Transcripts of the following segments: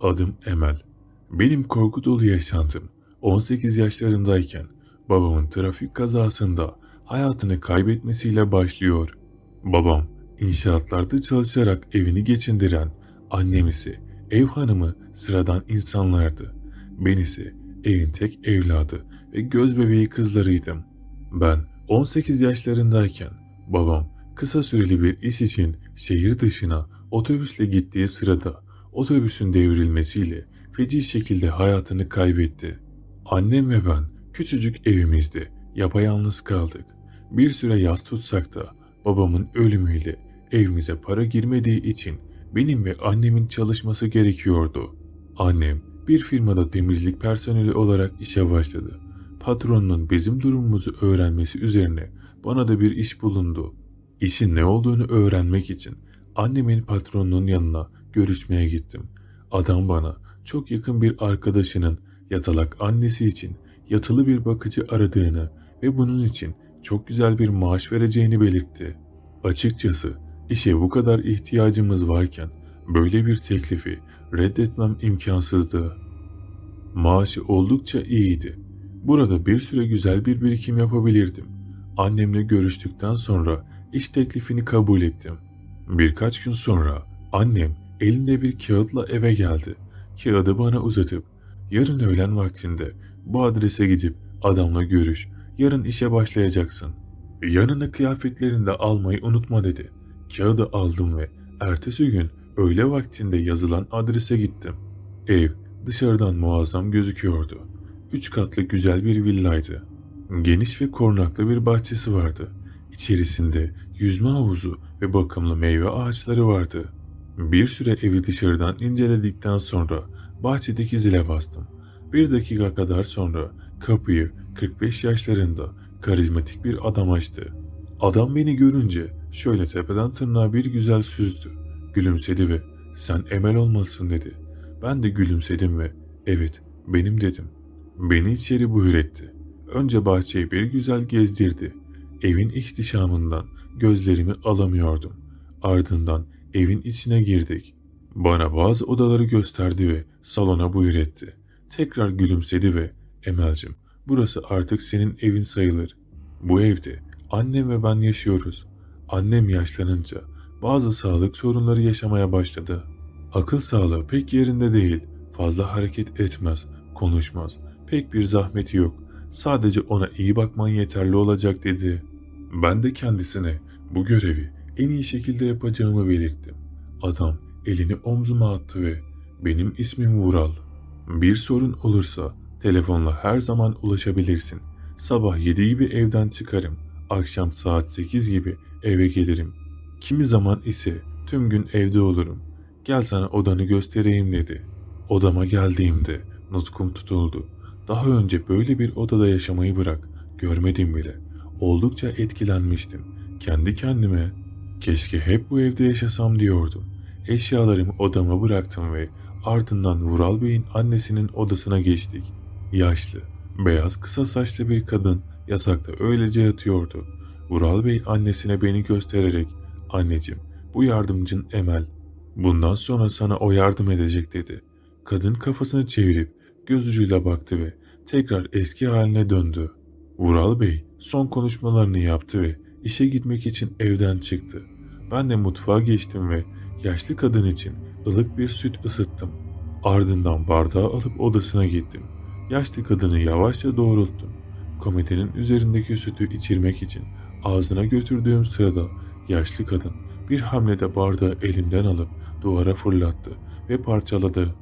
Adım Emel. Benim korku dolu yaşantım 18 yaşlarındayken babamın trafik kazasında hayatını kaybetmesiyle başlıyor. Babam inşaatlarda çalışarak evini geçindiren, annem ise ev hanımı sıradan insanlardı. Ben ise evin tek evladı ve göz bebeği kızlarıydım. Ben 18 yaşlarındayken babam kısa süreli bir iş için şehir dışına otobüsle gittiği sırada otobüsün devrilmesiyle feci şekilde hayatını kaybetti. Annem ve ben küçücük evimizde yapayalnız kaldık. Bir süre yas tutsak da babamın ölümüyle evimize para girmediği için benim ve annemin çalışması gerekiyordu. Annem bir firmada temizlik personeli olarak işe başladı. Patronunun bizim durumumuzu öğrenmesi üzerine bana da bir iş bulundu. İşin ne olduğunu öğrenmek için annemin patronunun yanına görüşmeye gittim. Adam bana çok yakın bir arkadaşının yatalak annesi için yatılı bir bakıcı aradığını ve bunun için çok güzel bir maaş vereceğini belirtti. Açıkçası işe bu kadar ihtiyacımız varken böyle bir teklifi reddetmem imkansızdı. Maaşı oldukça iyiydi. Burada bir süre güzel bir birikim yapabilirdim. Annemle görüştükten sonra iş teklifini kabul ettim. Birkaç gün sonra annem elinde bir kağıtla eve geldi. Kağıdı bana uzatıp yarın öğlen vaktinde bu adrese gidip adamla görüş. Yarın işe başlayacaksın. Yanına kıyafetlerini de almayı unutma dedi. Kağıdı aldım ve ertesi gün öğle vaktinde yazılan adrese gittim. Ev dışarıdan muazzam gözüküyordu. Üç katlı güzel bir villaydı. Geniş ve korunaklı bir bahçesi vardı. İçerisinde yüzme havuzu ve bakımlı meyve ağaçları vardı. Bir süre evi dışarıdan inceledikten sonra bahçedeki zile bastım. Bir dakika kadar sonra kapıyı 45 yaşlarında karizmatik bir adam açtı. Adam beni görünce şöyle tepeden tırnağa bir güzel süzdü. Gülümsedi ve sen Emel olmalısın dedi. Ben de gülümsedim ve evet benim dedim. Beni içeri buyur etti. Önce bahçeyi bir güzel gezdirdi. Evin ihtişamından gözlerimi alamıyordum. Ardından evin içine girdik. Bana bazı odaları gösterdi ve salona buyur etti. Tekrar gülümsedi ve Emel'cim burası artık senin evin sayılır. Bu evde annem ve ben yaşıyoruz. Annem yaşlanınca bazı sağlık sorunları yaşamaya başladı. Akıl sağlığı pek yerinde değil. Fazla hareket etmez, konuşmaz. Pek bir zahmeti yok. Sadece ona iyi bakman yeterli olacak dedi. Ben de kendisine bu görevi en iyi şekilde yapacağımı belirttim. Adam elini omzuma attı ve benim ismim Vural. Bir sorun olursa telefonla her zaman ulaşabilirsin. Sabah 7 gibi evden çıkarım. Akşam saat 8 gibi eve gelirim. Kimi zaman ise tüm gün evde olurum. Gel sana odanı göstereyim dedi. Odama geldiğimde nutkum tutuldu. Daha önce böyle bir odada yaşamayı bırak, görmedim bile. Oldukça etkilenmiştim. Kendi kendime keşke hep bu evde yaşasam diyordum. Eşyalarımı odama bıraktım ve ardından Vural Bey'in annesinin odasına geçtik. Yaşlı, beyaz kısa saçlı bir kadın yatakta öylece yatıyordu. Vural Bey annesine beni göstererek anneciğim bu yardımcın Emel. Bundan sonra sana o yardım edecek dedi. Kadın kafasını çevirip göz ucuyla baktı ve tekrar eski haline döndü. Vural Bey son konuşmalarını yaptı ve işe gitmek için evden çıktı. Ben de mutfağa geçtim ve yaşlı kadın için ılık bir süt ısıttım. Ardından bardağı alıp odasına gittim. Yaşlı kadını yavaşça doğrulttum. Komedinin üzerindeki sütü içirmek için ağzına götürdüğüm sırada yaşlı kadın bir hamlede bardağı elimden alıp duvara fırlattı ve parçaladı.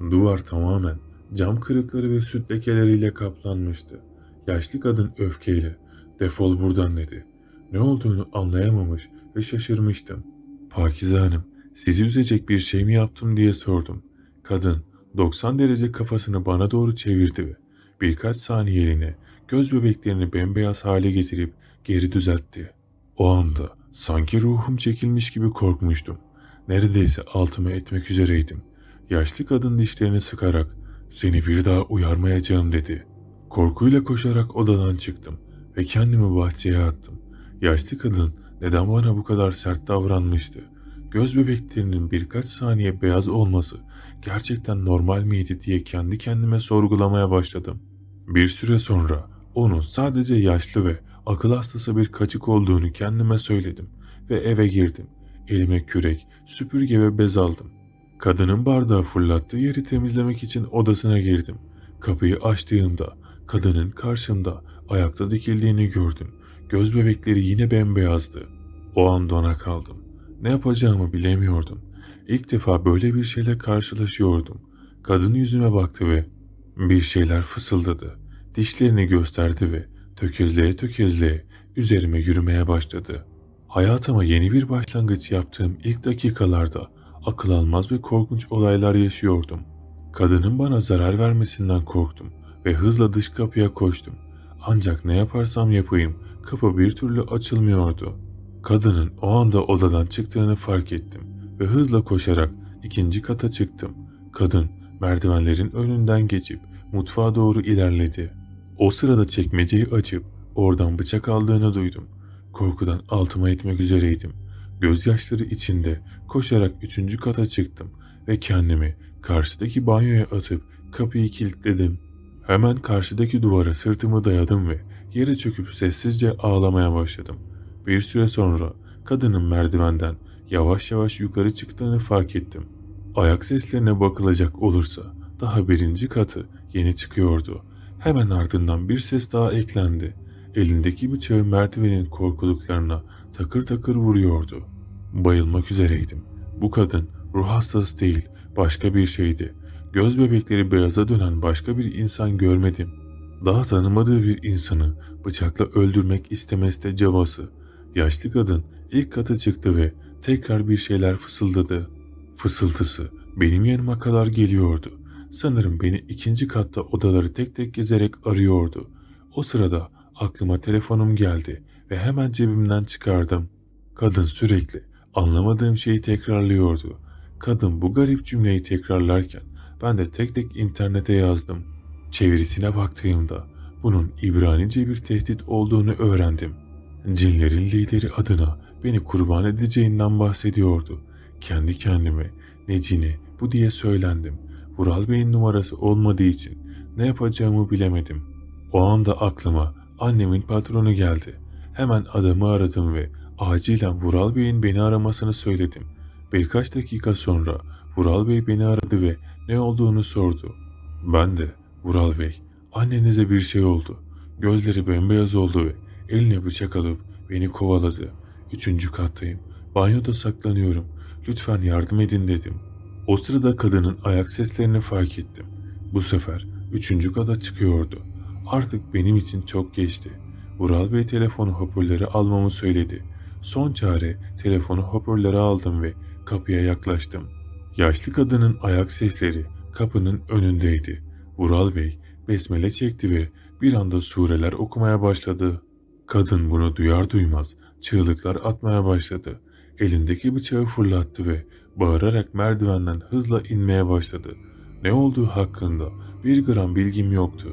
Duvar tamamen cam kırıkları ve süt lekeleriyle kaplanmıştı. Yaşlı kadın öfkeyle defol buradan dedi. Ne olduğunu anlayamamış ve şaşırmıştım. Pakize Hanım sizi üzecek bir şey mi yaptım diye sordum. Kadın 90 derece kafasını bana doğru çevirdi ve birkaç saniyeliğine göz bebeklerini bembeyaz hale getirip geri düzeltti. O anda sanki ruhum çekilmiş gibi korkmuştum. Neredeyse altıma etmek üzereydim. Yaşlı kadın dişlerini sıkarak seni bir daha uyarmayacağım dedi. Korkuyla koşarak odadan çıktım ve kendimi bahçeye attım. Yaşlı kadın neden bana bu kadar sert davranmıştı? göz bebeklerinin birkaç saniye beyaz olması gerçekten normal miydi diye kendi kendime sorgulamaya başladım. Bir süre sonra onun sadece yaşlı ve akıl hastası bir kaçık olduğunu kendime söyledim ve eve girdim. Elime kürek, süpürge ve bez aldım. Kadının bardağı fırlattığı yeri temizlemek için odasına girdim. Kapıyı açtığımda kadının karşımda ayakta dikildiğini gördüm. Göz bebekleri yine bembeyazdı. O an dona kaldım. Ne yapacağımı bilemiyordum. İlk defa böyle bir şeyle karşılaşıyordum. Kadın yüzüme baktı ve bir şeyler fısıldadı. Dişlerini gösterdi ve tökezleye tökezleye üzerime yürümeye başladı. Hayatıma yeni bir başlangıç yaptığım ilk dakikalarda akıl almaz ve korkunç olaylar yaşıyordum. Kadının bana zarar vermesinden korktum ve hızla dış kapıya koştum. Ancak ne yaparsam yapayım kapı bir türlü açılmıyordu. Kadının o anda odadan çıktığını fark ettim ve hızla koşarak ikinci kata çıktım. Kadın merdivenlerin önünden geçip mutfağa doğru ilerledi. O sırada çekmeceyi açıp oradan bıçak aldığını duydum. Korkudan altıma etmek üzereydim. Gözyaşları içinde koşarak üçüncü kata çıktım ve kendimi karşıdaki banyoya atıp kapıyı kilitledim. Hemen karşıdaki duvara sırtımı dayadım ve yere çöküp sessizce ağlamaya başladım. Bir süre sonra kadının merdivenden yavaş yavaş yukarı çıktığını fark ettim. Ayak seslerine bakılacak olursa daha birinci katı yeni çıkıyordu. Hemen ardından bir ses daha eklendi. Elindeki bıçağı merdivenin korkuluklarına takır takır vuruyordu. Bayılmak üzereydim. Bu kadın ruh hastası değil, başka bir şeydi. Göz bebekleri beyaza dönen başka bir insan görmedim. Daha tanımadığı bir insanı bıçakla öldürmek istemesi de cabası. Yaşlı kadın ilk kata çıktı ve tekrar bir şeyler fısıldadı. Fısıltısı benim yanıma kadar geliyordu. Sanırım beni ikinci katta odaları tek tek gezerek arıyordu. O sırada aklıma telefonum geldi ve hemen cebimden çıkardım. Kadın sürekli anlamadığım şeyi tekrarlıyordu. Kadın bu garip cümleyi tekrarlarken ben de tek tek internete yazdım. Çevirisine baktığımda bunun İbranice bir tehdit olduğunu öğrendim. Cinlerin lideri adına beni kurban edeceğinden bahsediyordu. Kendi kendime ne cini bu diye söylendim. Vural Bey'in numarası olmadığı için ne yapacağımı bilemedim. O anda aklıma annemin patronu geldi. Hemen adamı aradım ve acilen Vural Bey'in beni aramasını söyledim. Birkaç dakika sonra Vural Bey beni aradı ve ne olduğunu sordu. Ben de Vural Bey annenize bir şey oldu. Gözleri bembeyaz oldu ve eline bıçak alıp beni kovaladı. Üçüncü kattayım. Banyoda saklanıyorum. Lütfen yardım edin dedim. O sırada kadının ayak seslerini fark ettim. Bu sefer üçüncü kata çıkıyordu. Artık benim için çok geçti. Vural Bey telefonu hoparlöre almamı söyledi. Son çare telefonu hoparlöre aldım ve kapıya yaklaştım. Yaşlı kadının ayak sesleri kapının önündeydi. Vural Bey besmele çekti ve bir anda sureler okumaya başladı. Kadın bunu duyar duymaz çığlıklar atmaya başladı. Elindeki bıçağı fırlattı ve bağırarak merdivenden hızla inmeye başladı. Ne olduğu hakkında bir gram bilgim yoktu.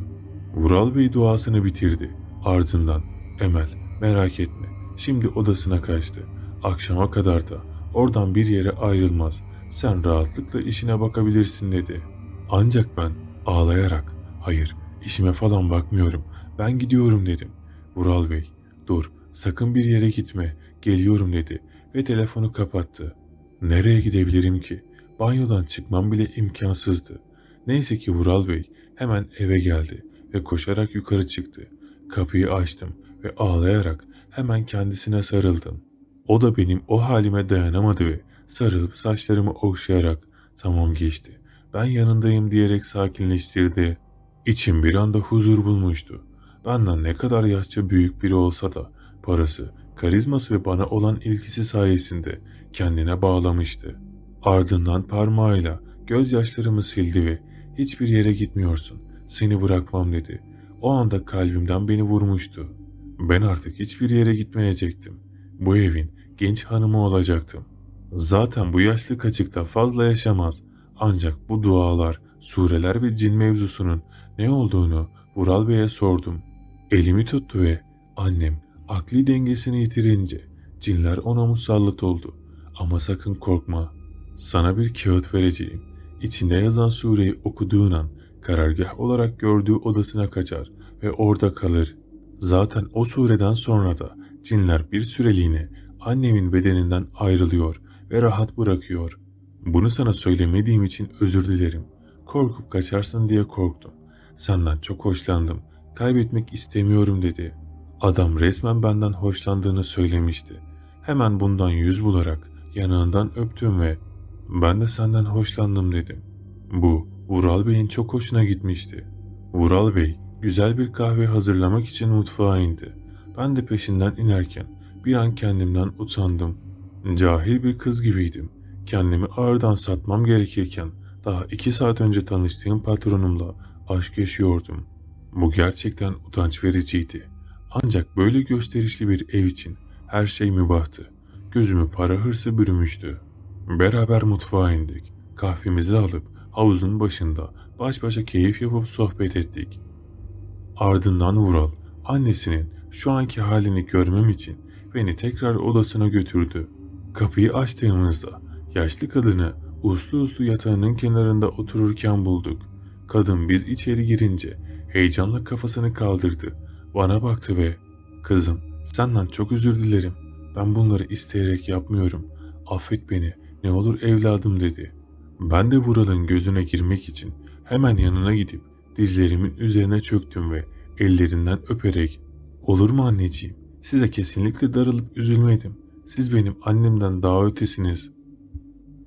Vural Bey duasını bitirdi. Ardından Emel merak etme şimdi odasına kaçtı. Akşama kadar da oradan bir yere ayrılmaz. Sen rahatlıkla işine bakabilirsin dedi. Ancak ben ağlayarak hayır işime falan bakmıyorum ben gidiyorum dedim. Vural Bey dur sakın bir yere gitme geliyorum dedi ve telefonu kapattı. Nereye gidebilirim ki? Banyodan çıkmam bile imkansızdı. Neyse ki Vural Bey hemen eve geldi ve koşarak yukarı çıktı. Kapıyı açtım ve ağlayarak hemen kendisine sarıldım. O da benim o halime dayanamadı ve sarılıp saçlarımı okşayarak tamam geçti. Ben yanındayım diyerek sakinleştirdi. İçim bir anda huzur bulmuştu. Benden ne kadar yaşça büyük biri olsa da parası, karizması ve bana olan ilgisi sayesinde kendine bağlamıştı. Ardından parmağıyla gözyaşlarımı sildi ve hiçbir yere gitmiyorsun, seni bırakmam dedi. O anda kalbimden beni vurmuştu. Ben artık hiçbir yere gitmeyecektim. Bu evin genç hanımı olacaktım. Zaten bu yaşlı kaçıkta fazla yaşamaz. Ancak bu dualar, sureler ve cin mevzusunun ne olduğunu Vural Bey'e sordum. Elimi tuttu ve annem akli dengesini yitirince cinler ona musallat oldu. Ama sakın korkma. Sana bir kağıt vereceğim. İçinde yazan sureyi okuduğun an karargah olarak gördüğü odasına kaçar ve orada kalır. Zaten o sureden sonra da cinler bir süreliğine annemin bedeninden ayrılıyor ve rahat bırakıyor. Bunu sana söylemediğim için özür dilerim. Korkup kaçarsın diye korktum. Senden çok hoşlandım. Kaybetmek istemiyorum dedi. Adam resmen benden hoşlandığını söylemişti. Hemen bundan yüz bularak yanağından öptüm ve ben de senden hoşlandım dedim. Bu Vural Bey'in çok hoşuna gitmişti. Vural Bey güzel bir kahve hazırlamak için mutfağa indi. Ben de peşinden inerken bir an kendimden utandım. Cahil bir kız gibiydim. Kendimi ağırdan satmam gerekirken daha iki saat önce tanıştığım patronumla aşk yaşıyordum. Bu gerçekten utanç vericiydi. Ancak böyle gösterişli bir ev için her şey mübahtı. Gözümü para hırsı bürümüştü. Beraber mutfağa indik. Kahvemizi alıp havuzun başında baş başa keyif yapıp sohbet ettik. Ardından Vural annesinin şu anki halini görmem için beni tekrar odasına götürdü. Kapıyı açtığımızda yaşlı kadını uslu uslu yatağının kenarında otururken bulduk. Kadın biz içeri girince heyecanla kafasını kaldırdı. Bana baktı ve ''Kızım senden çok özür dilerim. Ben bunları isteyerek yapmıyorum. Affet beni ne olur evladım'' dedi. Ben de Vural'ın gözüne girmek için hemen yanına gidip dizlerimin üzerine çöktüm ve ellerinden öperek ''Olur mu anneciğim? Size kesinlikle darılıp üzülmedim. Siz benim annemden daha ötesiniz.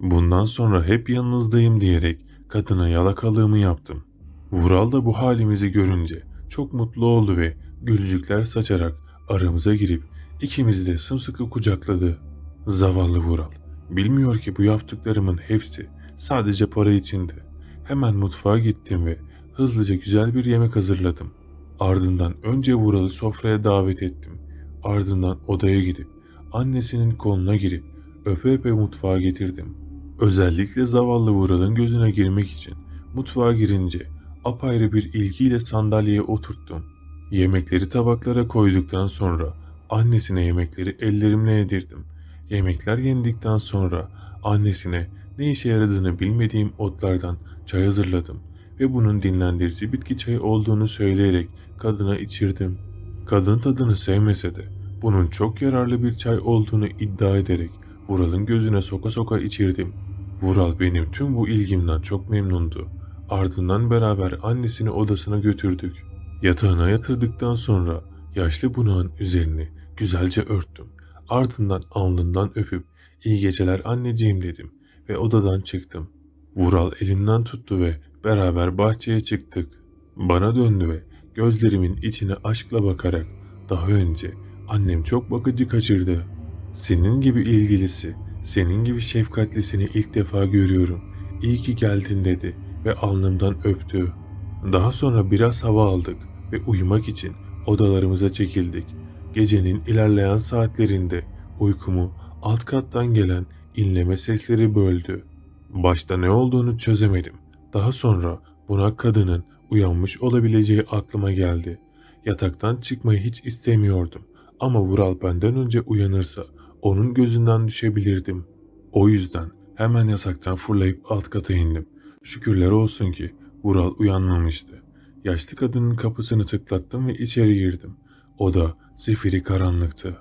Bundan sonra hep yanınızdayım diyerek kadına yalakalığımı yaptım. Vural da bu halimizi görünce çok mutlu oldu ve gülücükler saçarak aramıza girip ikimizi de sımsıkı kucakladı. Zavallı Vural. Bilmiyor ki bu yaptıklarımın hepsi sadece para içindi. Hemen mutfağa gittim ve hızlıca güzel bir yemek hazırladım. Ardından önce Vural'ı sofraya davet ettim. Ardından odaya gidip annesinin koluna girip öpe öpe mutfağa getirdim. Özellikle zavallı Vural'ın gözüne girmek için mutfağa girince apayrı bir ilgiyle sandalyeye oturttum. Yemekleri tabaklara koyduktan sonra annesine yemekleri ellerimle yedirdim. Yemekler yendikten sonra annesine ne işe yaradığını bilmediğim otlardan çay hazırladım ve bunun dinlendirici bitki çayı olduğunu söyleyerek kadına içirdim. Kadın tadını sevmese de bunun çok yararlı bir çay olduğunu iddia ederek Vural'ın gözüne soka soka içirdim. Vural benim tüm bu ilgimden çok memnundu. Ardından beraber annesini odasına götürdük. Yatağına yatırdıktan sonra yaşlı bunağın üzerini güzelce örttüm. Ardından alnından öpüp iyi geceler anneciğim dedim ve odadan çıktım. Vural elimden tuttu ve beraber bahçeye çıktık. Bana döndü ve gözlerimin içine aşkla bakarak daha önce annem çok bakıcı kaçırdı. Senin gibi ilgilisi, senin gibi şefkatlisini ilk defa görüyorum. İyi ki geldin dedi ve alnımdan öptü. Daha sonra biraz hava aldık ve uyumak için odalarımıza çekildik. Gecenin ilerleyen saatlerinde uykumu alt kattan gelen inleme sesleri böldü. Başta ne olduğunu çözemedim. Daha sonra bunak kadının uyanmış olabileceği aklıma geldi. Yataktan çıkmayı hiç istemiyordum. Ama Vural benden önce uyanırsa onun gözünden düşebilirdim. O yüzden hemen yataktan fırlayıp alt kata indim. Şükürler olsun ki Vural uyanmamıştı. Yaşlı kadının kapısını tıklattım ve içeri girdim. Oda zifiri karanlıktı.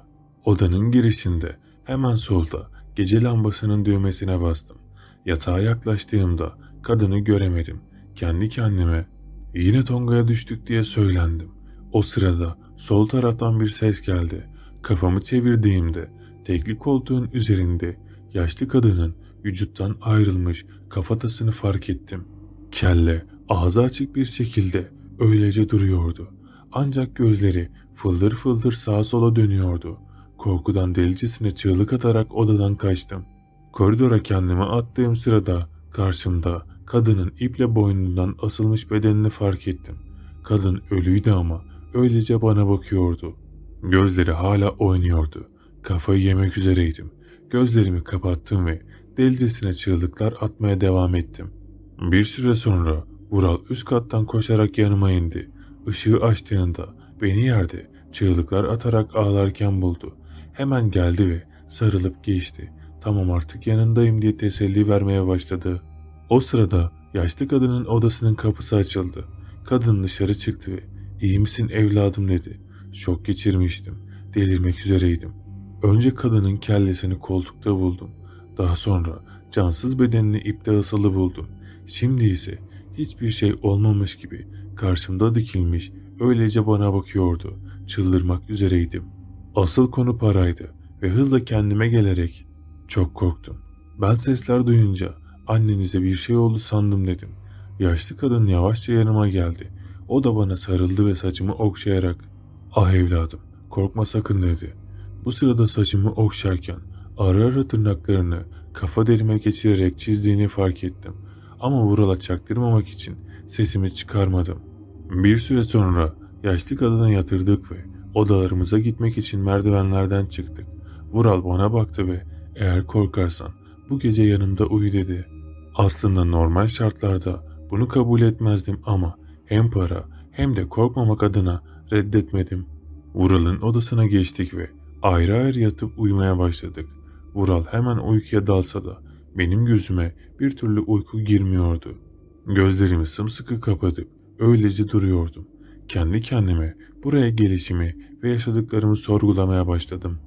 Odanın girişinde hemen solda gece lambasının düğmesine bastım. Yatağa yaklaştığımda kadını göremedim. Kendi kendime yine Tonga'ya düştük diye söylendim. O sırada sol taraftan bir ses geldi. Kafamı çevirdiğimde tekli koltuğun üzerinde yaşlı kadının vücuttan ayrılmış kafatasını fark ettim. Kelle ağzı açık bir şekilde öylece duruyordu. Ancak gözleri fıldır fıldır sağa sola dönüyordu. Korkudan delicesine çığlık atarak odadan kaçtım. Koridora kendimi attığım sırada karşımda kadının iple boynundan asılmış bedenini fark ettim. Kadın ölüydü ama öylece bana bakıyordu. Gözleri hala oynuyordu. Kafayı yemek üzereydim. Gözlerimi kapattım ve delicesine çığlıklar atmaya devam ettim. Bir süre sonra Vural üst kattan koşarak yanıma indi. Işığı açtığında beni yerde çığlıklar atarak ağlarken buldu. Hemen geldi ve sarılıp geçti. tamam artık yanındayım diye teselli vermeye başladı. O sırada yaşlı kadının odasının kapısı açıldı. Kadın dışarı çıktı ve iyi misin evladım dedi. Şok geçirmiştim. Delirmek üzereydim. Önce kadının kellesini koltukta buldum. Daha sonra cansız bedenini ipte asılı buldum. Şimdi ise hiçbir şey olmamış gibi karşımda dikilmiş öylece bana bakıyordu. Çıldırmak üzereydim. Asıl konu paraydı ve hızla kendime gelerek çok korktum. Ben sesler duyunca annenize bir şey oldu sandım dedim. Yaşlı kadın yavaşça yanıma geldi. O da bana sarıldı ve saçımı okşayarak ah evladım korkma sakın dedi. Bu sırada saçımı okşarken ara ara tırnaklarını kafa derime geçirerek çizdiğini fark ettim. Ama Vural'a çaktırmamak için sesimi çıkarmadım. Bir süre sonra yaşlı kadına yatırdık ve odalarımıza gitmek için merdivenlerden çıktık. Vural bana baktı ve eğer korkarsan bu gece yanımda uyu dedi. Aslında normal şartlarda bunu kabul etmezdim ama hem para hem de korkmamak adına reddetmedim. Vural'ın odasına geçtik ve ayrı ayrı yatıp uyumaya başladık. Vural hemen uykuya dalsa da benim gözüme bir türlü uyku girmiyordu. Gözlerimi sımsıkı kapatıp öylece duruyordum. Kendi kendime buraya gelişimi ve yaşadıklarımı sorgulamaya başladım.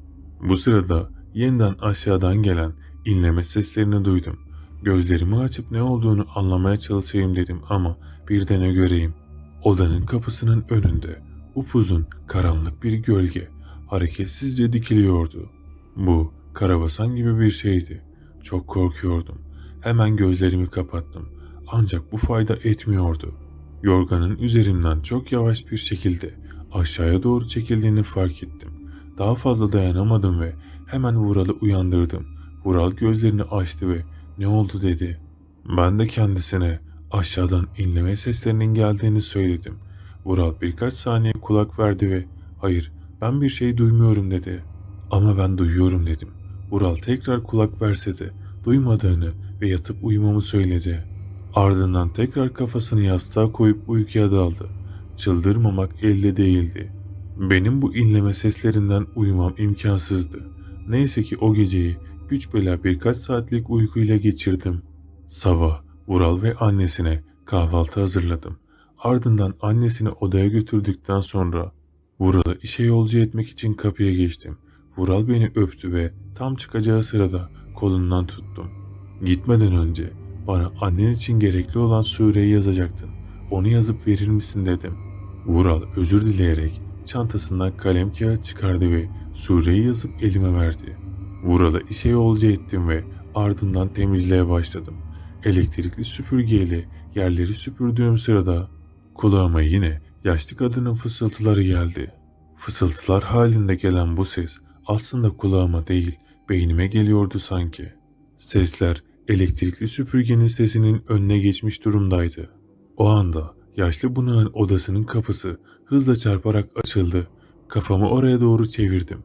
Bu sırada yeniden aşağıdan gelen inleme seslerini duydum. Gözlerimi açıp ne olduğunu anlamaya çalışayım dedim ama bir de ne göreyim. Odanın kapısının önünde upuzun karanlık bir gölge hareketsizce dikiliyordu. Bu karabasan gibi bir şeydi. Çok korkuyordum. Hemen gözlerimi kapattım. Ancak bu fayda etmiyordu. Yorganın üzerimden çok yavaş bir şekilde aşağıya doğru çekildiğini fark ettim. Daha fazla dayanamadım ve hemen Vural'ı uyandırdım. Vural gözlerini açtı ve ne oldu dedi. Ben de kendisine aşağıdan inleme seslerinin geldiğini söyledim. Vural birkaç saniye kulak verdi ve hayır ben bir şey duymuyorum dedi. Ama ben duyuyorum dedim. Vural tekrar kulak verse de duymadığını ve yatıp uyumamı söyledi. Ardından tekrar kafasını yastığa koyup uykuya daldı. Çıldırmamak elde değildi. Benim bu inleme seslerinden uyumam imkansızdı. Neyse ki o geceyi güç bela birkaç saatlik uykuyla geçirdim. Sabah Vural ve annesine kahvaltı hazırladım. Ardından annesini odaya götürdükten sonra Vural'ı işe yolcu etmek için kapıya geçtim. Vural beni öptü ve tam çıkacağı sırada kolundan tuttum. Gitmeden önce bana annen için gerekli olan sureyi yazacaktın. Onu yazıp verir misin dedim. Vural özür dileyerek çantasından kalem kağıt çıkardı ve sureyi yazıp elime verdi. Vural'ı işe yolcu ettim ve ardından temizliğe başladım. Elektrikli süpürgeyle yerleri süpürdüğüm sırada kulağıma yine yaşlı kadının fısıltıları geldi. Fısıltılar halinde gelen bu ses aslında kulağıma değil beynime geliyordu sanki. Sesler elektrikli süpürgenin sesinin önüne geçmiş durumdaydı. O anda yaşlı bunağın odasının kapısı hızla çarparak açıldı. Kafamı oraya doğru çevirdim.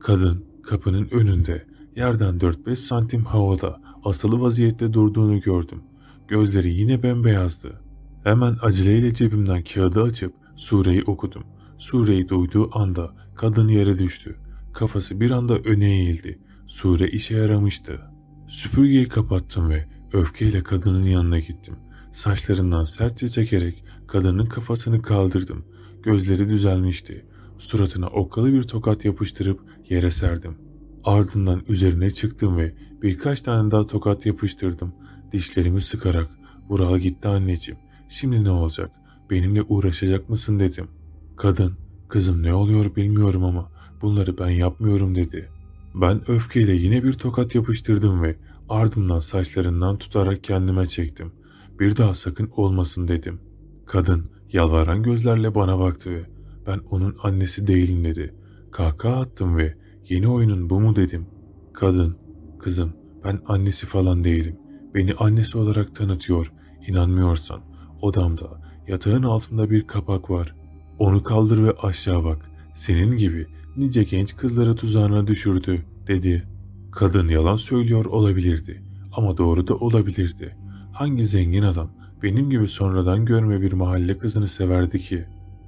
Kadın kapının önünde yerden 4-5 santim havada asılı vaziyette durduğunu gördüm. Gözleri yine bembeyazdı. Hemen aceleyle cebimden kağıdı açıp sureyi okudum. Sureyi duyduğu anda kadın yere düştü. Kafası bir anda öne eğildi. Sure işe yaramıştı. Süpürgeyi kapattım ve öfkeyle kadının yanına gittim. Saçlarından sertçe çekerek kadının kafasını kaldırdım. Gözleri düzelmişti. Suratına okkalı bir tokat yapıştırıp yere serdim. Ardından üzerine çıktım ve birkaç tane daha tokat yapıştırdım. Dişlerimi sıkarak Vural gitti anneciğim. Şimdi ne olacak? Benimle uğraşacak mısın dedim. Kadın, kızım ne oluyor bilmiyorum ama bunları ben yapmıyorum dedi. Ben öfkeyle yine bir tokat yapıştırdım ve ardından saçlarından tutarak kendime çektim. Bir daha sakın olmasın dedim. Kadın yalvaran gözlerle bana baktı ve ben onun annesi değilim dedi. Kahkaha attım ve yeni oyunun bu mu dedim. Kadın, kızım ben annesi falan değilim. Beni annesi olarak tanıtıyor. İnanmıyorsan odamda yatağın altında bir kapak var. Onu kaldır ve aşağı bak. Senin gibi nice genç kızları tuzağına düşürdü dedi. Kadın yalan söylüyor olabilirdi ama doğru da olabilirdi. Hangi zengin adam benim gibi sonradan görme bir mahalle kızını severdi ki?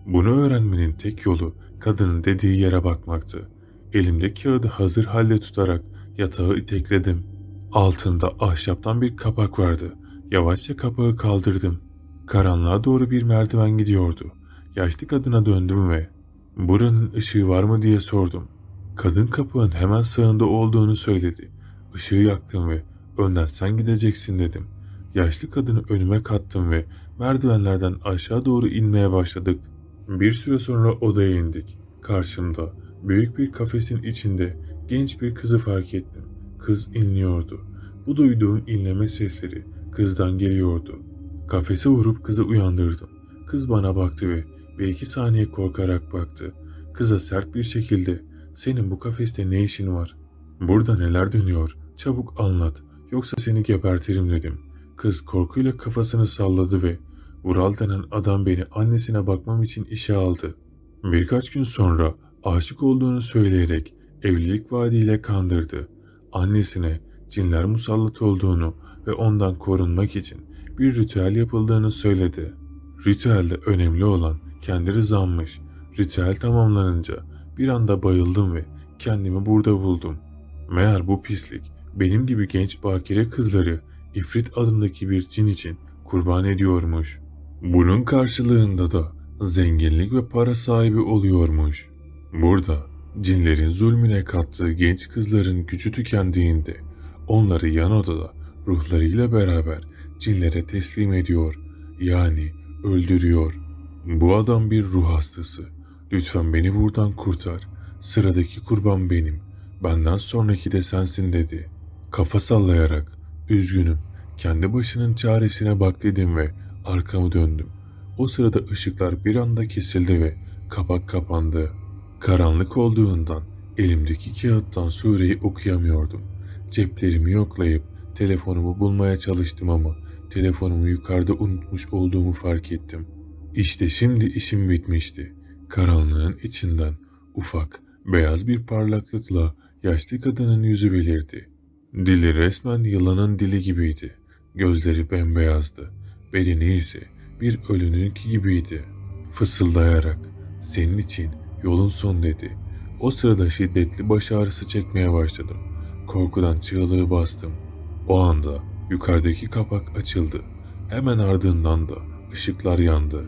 Bunu öğrenmenin tek yolu kadının dediği yere bakmaktı. Elimde kağıdı hazır halde tutarak yatağı itekledim. Altında ahşaptan bir kapak vardı. Yavaşça kapağı kaldırdım. Karanlığa doğru bir merdiven gidiyordu. Yaşlı kadına döndüm ve buranın ışığı var mı diye sordum. Kadın kapağın hemen sağında olduğunu söyledi. Işığı yaktım ve önden sen gideceksin dedim. Yaşlı kadını önüme kattım ve merdivenlerden aşağı doğru inmeye başladık. Bir süre sonra odaya indik. Karşımda büyük bir kafesin içinde genç bir kızı fark ettim. Kız inliyordu. Bu duyduğum inleme sesleri kızdan geliyordu. Kafese vurup kızı uyandırdım. Kız bana baktı ve bir iki saniye korkarak baktı. Kıza sert bir şekilde senin bu kafeste ne işin var? Burada neler dönüyor? Çabuk anlat yoksa seni gebertirim dedim. Kız korkuyla kafasını salladı ve Vural denen adam beni annesine bakmam için işe aldı. Birkaç gün sonra aşık olduğunu söyleyerek evlilik vaadiyle kandırdı. Annesine cinler musallat olduğunu ve ondan korunmak için bir ritüel yapıldığını söyledi. Ritüelde önemli olan kendi rızammış. Ritüel tamamlanınca bir anda bayıldım ve kendimi burada buldum. Meğer bu pislik benim gibi genç bakire kızları İfrit adındaki bir cin için kurban ediyormuş. Bunun karşılığında da zenginlik ve para sahibi oluyormuş. Burada cinlerin zulmüne kattığı genç kızların gücü tükendiğinde onları yan odada ruhlarıyla beraber cinlere teslim ediyor. Yani öldürüyor. Bu adam bir ruh hastası. Lütfen beni buradan kurtar. Sıradaki kurban benim. Benden sonraki de sensin dedi. Kafa sallayarak üzgünüm. Kendi başının çaresine bak dedim ve arkamı döndüm. O sırada ışıklar bir anda kesildi ve kapak kapandı. Karanlık olduğundan elimdeki kağıttan sureyi okuyamıyordum. Ceplerimi yoklayıp telefonumu bulmaya çalıştım ama telefonumu yukarıda unutmuş olduğumu fark ettim. İşte şimdi işim bitmişti. Karanlığın içinden ufak, beyaz bir parlaklıkla yaşlı kadının yüzü belirdi. Dili resmen yılanın dili gibiydi. Gözleri bembeyazdı. Bedeni ise bir ölününki gibiydi. Fısıldayarak senin için yolun son dedi. O sırada şiddetli baş ağrısı çekmeye başladım. Korkudan çığlığı bastım. O anda yukarıdaki kapak açıldı. Hemen ardından da ışıklar yandı.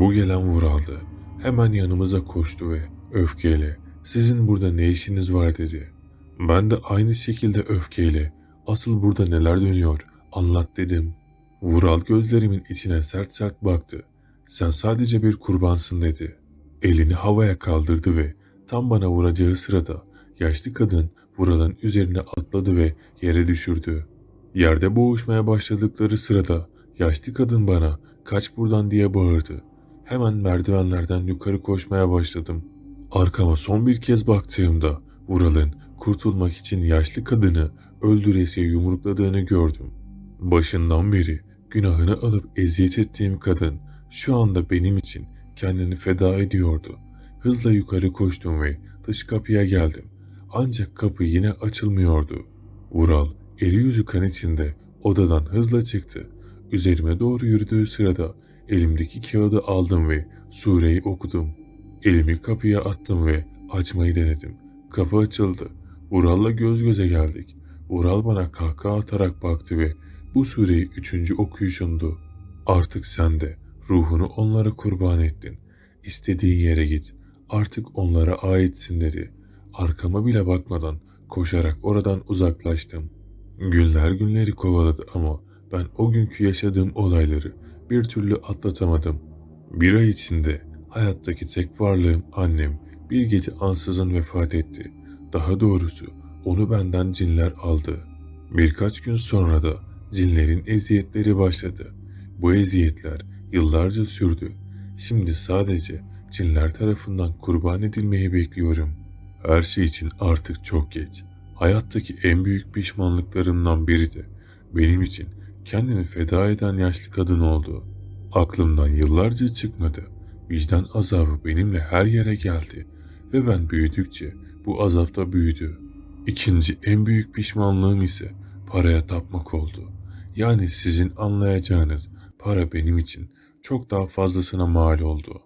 Bu gelen Vural'dı. Hemen yanımıza koştu ve öfkeyle sizin burada ne işiniz var dedi. Ben de aynı şekilde öfkeyle asıl burada neler dönüyor anlat dedim. Vural gözlerimin içine sert sert baktı. Sen sadece bir kurbansın dedi. Elini havaya kaldırdı ve tam bana vuracağı sırada yaşlı kadın Vural'ın üzerine atladı ve yere düşürdü. Yerde boğuşmaya başladıkları sırada yaşlı kadın bana kaç buradan diye bağırdı. Hemen merdivenlerden yukarı koşmaya başladım. Arkama son bir kez baktığımda Vural'ın kurtulmak için yaşlı kadını öldüresiye yumrukladığını gördüm. Başından beri günahını alıp eziyet ettiğim kadın şu anda benim için kendini feda ediyordu. Hızla yukarı koştum ve dış kapıya geldim. Ancak kapı yine açılmıyordu. Vural eli yüzü kan içinde odadan hızla çıktı. Üzerime doğru yürüdüğü sırada elimdeki kağıdı aldım ve sureyi okudum. Elimi kapıya attım ve açmayı denedim. Kapı açıldı. Vural'la göz göze geldik. Vural bana kahkaha atarak baktı ve bu sureyi üçüncü okuyuşundu. Artık sen de ruhunu onlara kurban ettin. İstediğin yere git. Artık onlara aitsin dedi. Arkama bile bakmadan koşarak oradan uzaklaştım. Günler günleri kovaladı ama ben o günkü yaşadığım olayları bir türlü atlatamadım. Bir ay içinde hayattaki tek varlığım annem bir gece ansızın vefat etti. Daha doğrusu onu benden cinler aldı. Birkaç gün sonra da cinlerin eziyetleri başladı. Bu eziyetler yıllarca sürdü. Şimdi sadece cinler tarafından kurban edilmeyi bekliyorum. Her şey için artık çok geç. Hayattaki en büyük pişmanlıklarımdan biri de benim için kendini feda eden yaşlı kadın oldu. Aklımdan yıllarca çıkmadı. Vicdan azabı benimle her yere geldi ve ben büyüdükçe bu azap da büyüdü. İkinci en büyük pişmanlığım ise paraya tapmak oldu. Yani sizin anlayacağınız para benim için çok daha fazlasına mal oldu.